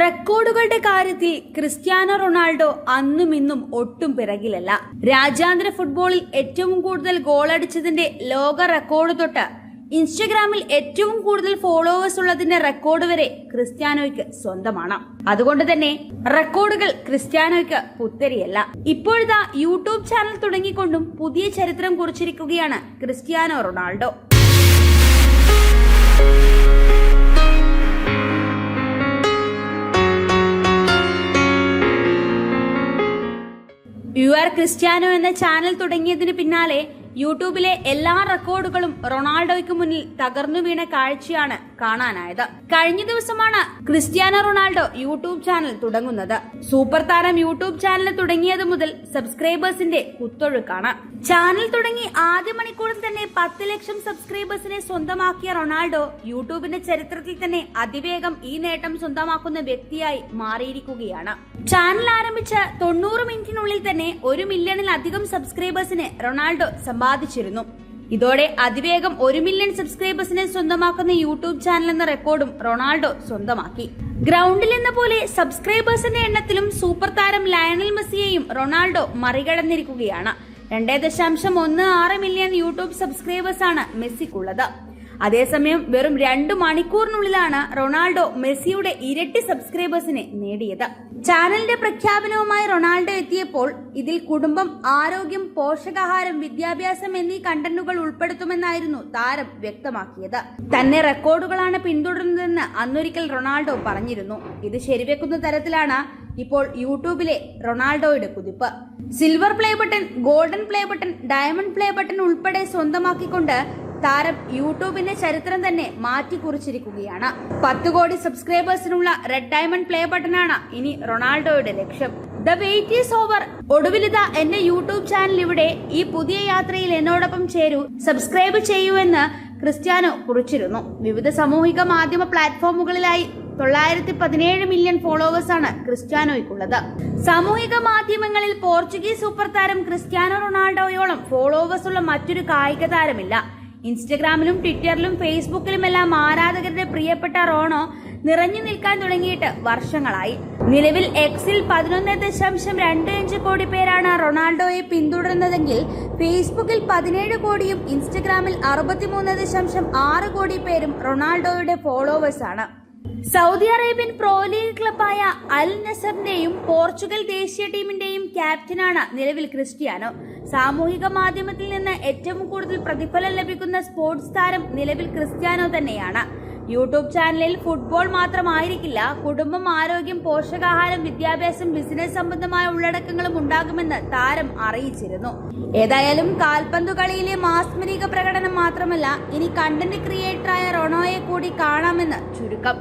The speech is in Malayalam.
റെക്കോർഡുകളുടെ കാര്യത്തിൽ ക്രിസ്ത്യാനോ റൊണാൾഡോ അന്നും ഇന്നും ഒട്ടും പിറകിലല്ല. രാജ്യാന്തര ഫുട്ബോളിൽ ഏറ്റവും കൂടുതൽ ഗോളടിച്ചതിന്റെ ലോക റെക്കോർഡ് തൊട്ട് ഇൻസ്റ്റഗ്രാമിൽ ഏറ്റവും കൂടുതൽ ഫോളോവേഴ്സ് ഉള്ളതിന്റെ റെക്കോർഡ് വരെ ക്രിസ്ത്യാനോയ്ക്ക് സ്വന്തമാണ്. അതുകൊണ്ട് തന്നെ റെക്കോർഡുകൾ ക്രിസ്ത്യാനോയ്ക്ക് പുത്തരിയല്ല. ഇപ്പോഴത്തെ യൂട്യൂബ് ചാനൽ തുടങ്ങിക്കൊണ്ടും പുതിയ ചരിത്രം കുറിച്ചിരിക്കുകയാണ് Cristiano Ronaldo. U R Cristiano എന്ന ചാനൽ തുടങ്ങിയതിന് പിന്നാലെ യൂട്യൂബിലെ എല്ലാ റെക്കോർഡുകളും റൊണാൾഡോയ്ക്ക് മുന്നിൽ തകർന്നു വീണ കാഴ്ചയാണ് കാണാനായത്. കഴിഞ്ഞ ദിവസമാണ് ക്രിസ്ത്യാനോ റൊണാൾഡോ യൂട്യൂബ് ചാനൽ തുടങ്ങുന്നത്. സൂപ്പർ താരം യൂട്യൂബ് ചാനൽ തുടങ്ങിയത് മുതൽ സബ്സ്ക്രൈബേഴ്സിന്റെ കുത്തൊഴുക്കാണ്. ചാനൽ തുടങ്ങി ആദ്യ മണിക്കൂറിൽ തന്നെ പത്ത് ലക്ഷം സബ്സ്ക്രൈബേഴ്സിനെ സ്വന്തമാക്കിയ റൊണാൾഡോ യൂട്യൂബിന്റെ ചരിത്രത്തിൽ തന്നെ അതിവേഗം ഈ നേട്ടം സ്വന്തമാക്കുന്ന വ്യക്തിയായി മാറിയിരിക്കുകയാണ്. ചാനൽ ആരംഭിച്ച തൊണ്ണൂറ് മിനിറ്റിനുള്ളിൽ തന്നെ ഒരു മില്യണിലധികം സബ്സ്ക്രൈബേഴ്സിന് റൊണാൾഡോ സമ്പാദിച്ചിരുന്നു. ഇതോടെ അതിവേഗം ഒരു മില്യൺ സബ്സ്ക്രൈബേഴ്സിനെ സ്വന്തമാക്കുന്ന യൂട്യൂബ് ചാനൽ എന്ന റെക്കോർഡും റൊണാൾഡോ സ്വന്തമാക്കി. ഗ്രൗണ്ടിൽ എന്ന പോലെ സബ്സ്ക്രൈബേഴ്സിന്റെ എണ്ണത്തിലും സൂപ്പർ താരം ലയണൽ മെസ്സിയെയും റൊണാൾഡോ മറികടന്നിരിക്കുകയാണ്. രണ്ടേ ദശാംശം ഒന്ന് ആറ് മില്യൺ യൂട്യൂബ് സബ്സ്ക്രൈബേഴ്സാണ് മെസ്സിക്കുള്ളത്. അതേസമയം വെറും രണ്ടു മണിക്കൂറിനുള്ളിലാണ് റൊണാൾഡോ മെസ്സിയുടെ ഇരട്ടി സബ്സ്ക്രൈബേഴ്സിനെ നേടിയത്. ചാനലിന്റെ പ്രഖ്യാപനവുമായി റൊണാൾഡോ എത്തിയപ്പോൾ ഇതിൽ കുടുംബം ആരോഗ്യം പോഷകാഹാരം വിദ്യാഭ്യാസം എന്നീ കണ്ടന്റുകൾ ഉൾപ്പെടുത്തുമെന്നായിരുന്നു താരം വ്യക്തമാക്കിയത്. തന്നെ റെക്കോർഡുകളാണ് പിന്തുടരുന്നതെന്ന് അന്നൊരിക്കൽ റൊണാൾഡോ പറഞ്ഞിരുന്നു. ഇത് ശരിവെക്കുന്ന തരത്തിലാണ് ഇപ്പോൾ യൂട്യൂബിലെ റൊണാൾഡോയുടെ കുതിപ്പ്. Silver play button golden play button diamond play button ഉൾപ്പെടെ സ്വന്തമാക്കിക്കൊണ്ട് താരം യൂട്യൂബിന്റെ ചരിത്രം തന്നെ മാറ്റിക്കുറിച്ചിരിക്കുകയാണ്. പത്ത് കോടി സബ്സ്ക്രൈബേഴ്സിനുള്ള റെഡ് ഡയമണ്ട് പ്ലേ ബട്ടനാണ് ഇനി റൊണാൾഡോയുടെ ലക്ഷ്യം. ദ വെയിറ്റ് ഈസ് ഓവർ ഒടുവിലിത എന്റെ യൂട്യൂബ് ചാനൽ ഇവിടെ ഈ പുതിയ യാത്രയിൽ എന്നോടൊപ്പം ചേരൂ. സബ്സ്ക്രൈബ് ചെയ്യൂ എന്ന് ക്രിസ്ത്യാനോ കുറിച്ചിരുന്നു. വിവിധ സാമൂഹിക മാധ്യമ പ്ലാറ്റ്ഫോമുകളിലായി തൊള്ളായിരത്തി പതിനേഴ് മില്യൺ ഫോളോവേഴ്സാണ് ക്രിസ്ത്യാനോയ്ക്കുള്ളത്. സാമൂഹിക മാധ്യമങ്ങളിൽ പോർച്ചുഗീസ് സൂപ്പർ താരം ക്രിസ്ത്യാനോ റൊണാൾഡോയോളം ഫോളോവേഴ്സുള്ള മറ്റൊരു കായിക താരമില്ല. ഇൻസ്റ്റഗ്രാമിലും ട്വിറ്ററിലും ഫേസ്ബുക്കിലുമെല്ലാം ആരാധകരുടെ പ്രിയപ്പെട്ട റോണോ നിറഞ്ഞു നിൽക്കാൻ തുടങ്ങിയിട്ട് വർഷങ്ങളായി. നിലവിൽ എക്സിൽ പതിനൊന്ന് ദശാംശം രണ്ട് അഞ്ച് കോടി പേരാണ് റൊണാൾഡോയെ പിന്തുടരുന്നതെങ്കിൽ ഫേസ്ബുക്കിൽ പതിനേഴ് കോടിയും ഇൻസ്റ്റഗ്രാമിൽ അറുപത്തിമൂന്ന് ദശാംശം ആറ് കോടി പേരും റൊണാൾഡോയുടെ ഫോളോവേഴ്സാണ്. സൗദി അറേബ്യൻ പ്രോ ലീഗ് ക്ലബായ അൽ നസറിന്റെയും പോർച്ചുഗൽ ദേശീയ ടീമിന്റെയും ക്യാപ്റ്റനാണ് നിലവിൽ ക്രിസ്റ്റിയാനോ സാമൂഹിക മാധ്യമത്തിൽ നിന്ന് ഏറ്റവും കൂടുതൽ പ്രതിഫലം ലഭിക്കുന്ന സ്പോർട്സ് താരം നിലവിൽ ക്രിസ്ത്യാനോ തന്നെയാണ്. യൂട്യൂബ് ചാനലിൽ ഫുട്ബോൾ മാത്രമായിരിക്കില്ല കുടുംബം ആരോഗ്യം പോഷകാഹാരം വിദ്യാഭ്യാസം ബിസിനസ് സംബന്ധമായ ഉള്ളടക്കങ്ങളും ഉണ്ടാകുമെന്ന് താരം അറിയിച്ചിരുന്നു. ഏതായാലും കാൽപന്തു കളിയിലെ മാസ്മരിക പ്രകടനം മാത്രമല്ല ഇനി കണ്ടന്റ് ക്രിയേറ്ററായ റൊണോയെ കൂടി കാണാമെന്ന് ചുരുക്കം.